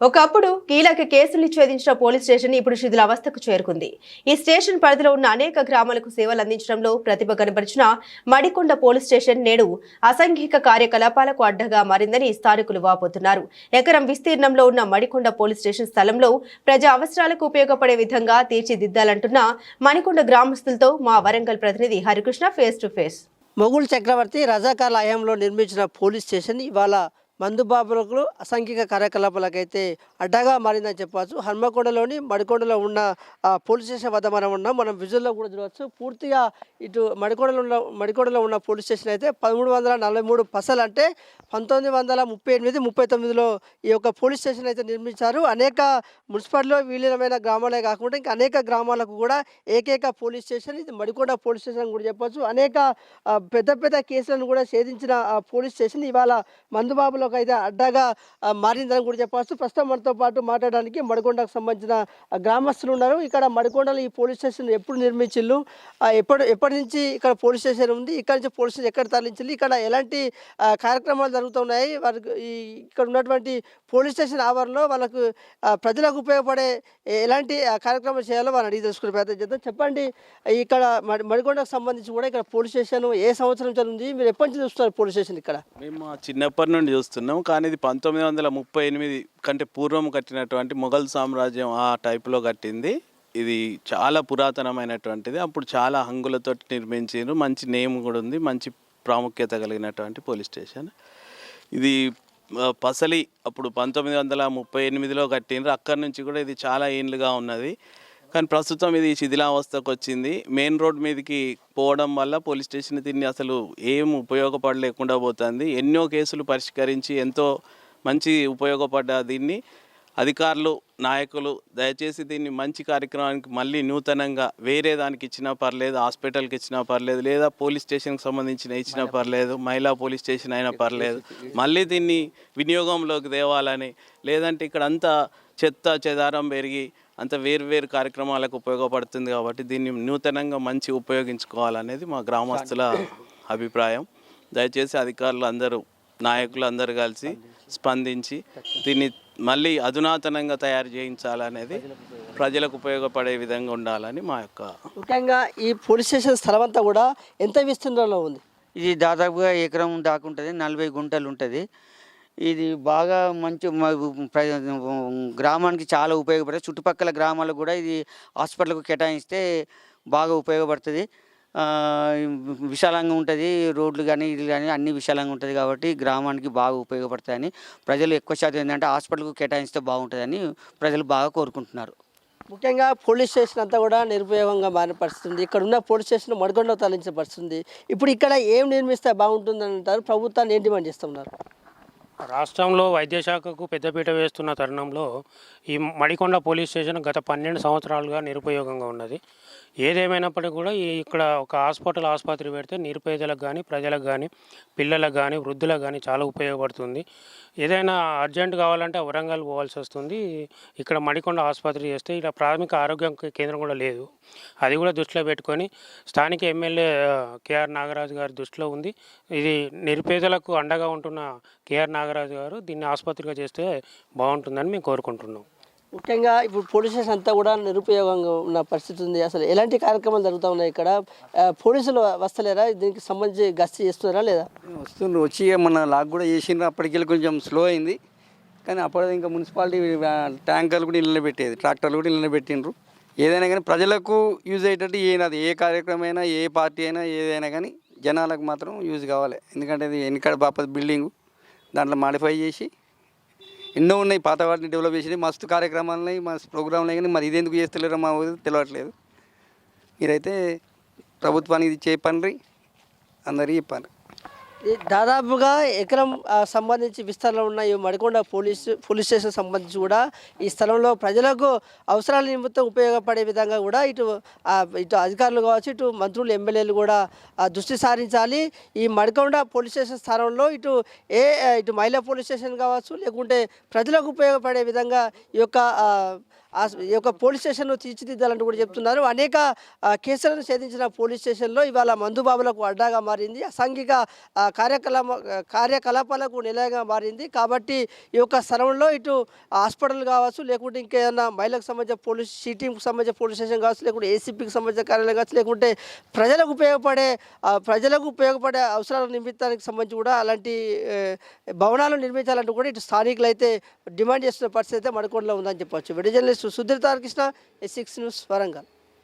ఒకప్పుడు కీలక కేసులు ఛేదించిన పోలీస్ స్టేషన్ ఇప్పుడు శిథిలావస్థకు చేరుకుంది. ఈ స్టేషన్ పరిధిలో ఉన్న అనేక గ్రామాలకు సేవలు అందించడంలో ప్రతిభ కనబరిచిన మడికొండ పోలీస్ స్టేషన్ నేడు అసంఘిక కార్యకలాపాలకు అడ్డగా మారిందని స్థానికులు వాపోతున్నారు. ఎకరం విస్తీర్ణంలో ఉన్న మడికొండ పోలీస్ స్టేషన్ స్థలంలో ప్రజా అవసరాలకు ఉపయోగపడే విధంగా తీర్చిదిద్దాలంటున్న మణికొండ గ్రామస్తులతో మా వరంగల్ ప్రతినిధి Harikrishna face to face Mughal చక్రవర్తి రజాకాల హయాంలో నిర్మించిన పోలీస్ స్టేషన్ ఇవాళ మందుబాబులకు అసాంఘిక కార్యకలాపాలకైతే అడ్డగా మారిందని చెప్పవచ్చు. హన్మకొండలోని మడికొండలో ఉన్న పోలీస్ స్టేషన్ వద్ద మనం ఉన్నాం. మనం విజువల్లో కూడా చూడవచ్చు. పూర్తిగా ఇటు మడికొండలో ఉన్న మడికొండలో ఉన్న పోలీస్ స్టేషన్ అయితే పదమూడు వందల నలభై మూడు పసలు అంటే పంతొమ్మిది వందల ముప్పై ఎనిమిది ముప్పై తొమ్మిదిలో ఈ యొక్క పోలీస్ స్టేషన్ అయితే నిర్మించారు. అనేక మున్సిపాలిటీలో విలీనమైన గ్రామాలే కాకుండా ఇంకా అనేక గ్రామాలకు కూడా ఏకైక పోలీస్ స్టేషన్ ఇది. మడికొండ పోలీస్ స్టేషన్ కూడా చెప్పవచ్చు. అనేక పెద్ద పెద్ద కేసులను కూడా ఛేదించిన ఆ పోలీస్ స్టేషన్ ఇవాళ ఒక అయితే అడ్డాగా మారిందని కూడా చెప్పవచ్చు. ప్రస్తుతం మనతో పాటు మాట్లాడడానికి మడికొండకు సంబంధించిన గ్రామస్తులు ఉన్నారు. ఇక్కడ మడికొండలో ఈ పోలీస్ స్టేషన్ ఎప్పుడు నిర్మించిల్లు ఎప్పుడు ఎప్పటి ఎప్పటి నుంచి ఇక్కడ పోలీస్ స్టేషన్ ఉంది? ఇక్కడ నుంచి పోలీస్ స్టేషన్ ఎక్కడ తరలించాలి ఇక్కడ ఎలాంటి కార్యక్రమాలు జరుగుతున్నాయి? వారికి ఇక్కడ ఉన్నటువంటి పోలీస్ స్టేషన్ ఆవరణలో వాళ్ళకు ప్రజలకు ఉపయోగపడే ఎలాంటి కార్యక్రమాలు చేయాలో వాళ్ళని అడిగి తెలుసుకునే ప్రయత్నం చేద్దాం. చెప్పండి ఇక్కడ మడి మడికొండకు సంబంధించి కూడా ఇక్కడ పోలీస్ స్టేషన్ ఏ సంవత్సరం నుంచి ఉంది మీరు ఎప్పటి నుంచి చూస్తున్నారు పోలీస్ స్టేషన్ ఇక్కడ? మేము మా చిన్నప్పటి నుండి చూస్తున్నాం. కానీ ఇది పంతొమ్మిది వందల ముప్పై ఎనిమిది కంటే పూర్వం కట్టినటువంటి మొఘల్ సామ్రాజ్యం ఆ టైపులో కట్టింది. ఇది చాలా పురాతనమైనటువంటిది. అప్పుడు చాలా హంగులతో నిర్మించారు మంచి నేమ్ కూడా ఉంది. మంచి ప్రాముఖ్యత కలిగినటువంటి పోలీస్ స్టేషన్. ఇది పసలి అప్పుడు పంతొమ్మిది వందల ముప్పై ఎనిమిదిలో కట్టిండ్రు. అక్కడి నుంచి కూడా ఇది చాలా ఏండ్లుగా ఉన్నది. కానీ ప్రస్తుతం ఇది శిథిలావస్థకు వచ్చింది మెయిన్ రోడ్ మీదకి పోవడం వల్ల పోలీస్ స్టేషన్ దీన్ని అసలు ఏం ఉపయోగపడలేకుండా పోతుంది. ఎన్నో కేసులు పరిష్కరించి ఎంతో మంచి ఉపయోగపడ్డ దీన్ని. అధికారులు నాయకులు దయచేసి దీన్ని మంచి కార్యక్రమానికి మళ్ళీ నూతనంగా వేరే దానికి ఇచ్చినా పర్లేదు హాస్పిటల్కి ఇచ్చినా పర్లేదు లేదా పోలీస్ స్టేషన్కి సంబంధించిన ఇచ్చినా పర్లేదు మహిళా పోలీస్ స్టేషన్ అయినా పర్లేదు. మళ్ళీ దీన్ని వినియోగంలోకి తేవాలని లేదంటే ఇక్కడ అంతా చెత్త చెదారం పెరిగి అంత వేరు వేరు కార్యక్రమాలకు ఉపయోగపడుతుంది కాబట్టి దీన్ని నూతనంగా మంచి ఉపయోగించుకోవాలనేది మా గ్రామస్తుల అభిప్రాయం. దయచేసి అధికారులు అందరూ నాయకులు అందరూ కలిసి స్పందించి దీన్ని మళ్ళీ అధునాతనంగా తయారు చేయించాలనేది ప్రజలకు ఉపయోగపడే విధంగా ఉండాలని మా యొక్క ముఖ్యంగా ఈ పోలీస్ స్టేషన్ స్థలం అంతా కూడా ఎంత విస్తీర్ణంలో ఉంది? ఇది దాదాపుగా ఎకరం దాకా ఉంటుంది నలభై గుంటలు ఉంటుంది. ఇది బాగా మంచి గ్రామానికి చాలా ఉపయోగపడుతుంది. చుట్టుపక్కల గ్రామాలకు కూడా ఇది హాస్పిటల్కు కేటాయిస్తే బాగా ఉపయోగపడుతుంది. విశాలంగా ఉంటుంది రోడ్లు కానీ ఇది కానీ అన్ని విశాలంగా ఉంటుంది కాబట్టి గ్రామానికి బాగా ఉపయోగపడతాయని ప్రజలు ఎక్కువ శాతం ఏంటంటే హాస్పిటల్కు కేటాయిస్తే బాగుంటుందని ప్రజలు బాగా కోరుకుంటున్నారు. ముఖ్యంగా పోలీస్ స్టేషన్ అంతా కూడా నిరుపయోగంగా మారిన ఇక్కడ ఉన్న పోలీస్ స్టేషన్ మడికొండ తరలించిన పరిస్థితి ఇప్పుడు ఇక్కడ ఏం నిర్మిస్తే బాగుంటుందని అంటారు ప్రభుత్వాన్ని ఏం డిమాండ్ చేస్తున్నారు? రాష్ట్రంలో వైద్యశాఖకు పెద్దపీట వేస్తున్న తరుణంలో ఈ మడికొండ పోలీస్ స్టేషన్ గత పన్నెండు సంవత్సరాలుగా నిరుపయోగంగా ఉన్నది. ఏదేమైనప్పటికీ కూడా ఈ ఇక్కడ ఒక హాస్పిటల్ ఆసుపత్రి పెడితే నిరుపేదలకు కానీ ప్రజలకు కానీ పిల్లలకు కానీ వృద్ధులకు కానీ చాలా ఉపయోగపడుతుంది. ఏదైనా అర్జెంట్ కావాలంటే వరంగల్ పోవాల్సి వస్తుంది. ఇక్కడ మడికొండ ఆసుపత్రి చేస్తే ఇక్కడ ప్రాథమిక ఆరోగ్య కేంద్రం కూడా లేదు. అది కూడా దృష్టిలో పెట్టుకొని స్థానిక ఎమ్మెల్యే కేఆర్ నాగరాజు గారి దృష్టిలో ఉంది. ఇది నిరుపేదలకు అండగా ఉంటున్న కేఆర్ నాగరాజు గారు దీన్ని ఆసుపత్రిగా చేస్తే బాగుంటుందని మేము కోరుకుంటున్నాం. ముఖ్యంగా ఇప్పుడు పోలీస్ స్టేషన్ అంతా కూడా నిరుపయోగంగా ఉన్న పరిస్థితి ఉంది. అసలు ఎలాంటి కార్యక్రమాలు జరుగుతూ ఉన్నాయి ఇక్కడ? పోలీసులు వస్తలేరా? దీనికి సంబంధించి గస్తీ చేస్తున్నారా లేదా? వస్తుండ్రు? వచ్చి మన లాక్ కూడా చేసిండ్రు. అప్పటికి కొంచెం స్లో అయింది. కానీ అప్పుడు ఇంకా మున్సిపాలిటీ ట్యాంకర్లు కూడా ఇళ్ళని పెట్టేది ట్రాక్టర్లు కూడా ఇళ్ళని పెట్టిండ్రు ఏదైనా కానీ ప్రజలకు యూజ్ అయ్యేటట్టు ఏనది ఏ కార్యక్రమం అయినా ఏ పార్టీ అయినా ఏదైనా కానీ జనాలకు మాత్రం యూజ్ కావాలి. ఎందుకంటే ఇది వెనకడ బాపత్ బిల్డింగు. దాంట్లో మాడిఫై చేసి ఎన్నో ఉన్నాయి పాత వాటిని డెవలప్ చేసి మస్తు కార్యక్రమాలు ఉన్నాయి మస్తు ప్రోగ్రాంలు ఉన్నాయి కానీ మరి ఇది ఎందుకు చేస్తలేరో మా తెలియట్లేదు మీరైతే ప్రభుత్వానికి ఇది చెప్పండి అందరికీ చెప్పండి దాదాపుగా ఎకరం సంబంధించి విస్తరణ ఉన్న ఈ మడికొండ పోలీస్ పోలీస్ స్టేషన్ సంబంధించి కూడా ఈ స్థలంలో ప్రజలకు అవసరాల నిమిత్తం ఉపయోగపడే విధంగా కూడా ఇటు ఇటు అధికారులు కావచ్చు ఇటు మంత్రులు ఎమ్మెల్యేలు కూడా దృష్టి సారించాలి. ఈ మడికొండ పోలీస్ స్టేషన్ స్థానంలో ఇటు ఏ ఇటు మహిళా పోలీస్ స్టేషన్ కావచ్చు లేకుంటే ప్రజలకు ఉపయోగపడే విధంగా ఈ యొక్క ఆ, ఈ యొక్క పోలీస్ స్టేషన్ను తీర్చిదిద్దాలంటూ కూడా చెప్తున్నారు. అనేక కేసులను ఛేదించిన పోలీస్ స్టేషన్లో ఇవాళ మందుబాబులకు అడ్డాగా మారింది. అసాంఘిక ఆ, కార్యకలాప కార్యకలాపాలకు నిలయంగా మారింది. కాబట్టి ఈ యొక్క స్థలంలో ఇటు హాస్పిటల్ కావచ్చు లేకుంటే ఇంకేదైనా మహిళలకు సంబంధించిన పోలీస్ సిటీకి సంబంధించిన పోలీస్ స్టేషన్ కావచ్చు లేకుంటే ఏసీపీకి సంబంధించిన కార్యాలయం కావచ్చు లేకుంటే ప్రజలకు ఉపయోగపడే ప్రజలకు ఉపయోగపడే అవసరాల నిమిత్తానికి సంబంధించి కూడా అలాంటి భవనాలు నిర్మించాలంటూ కూడా ఇటు స్థానికులు అయితే డిమాండ్ చేస్తున్న పరిస్థితి అయితే మడికొండలో ఉందని చెప్పొచ్చు. విడి Sudheer Tarakrishna S six news Warangal.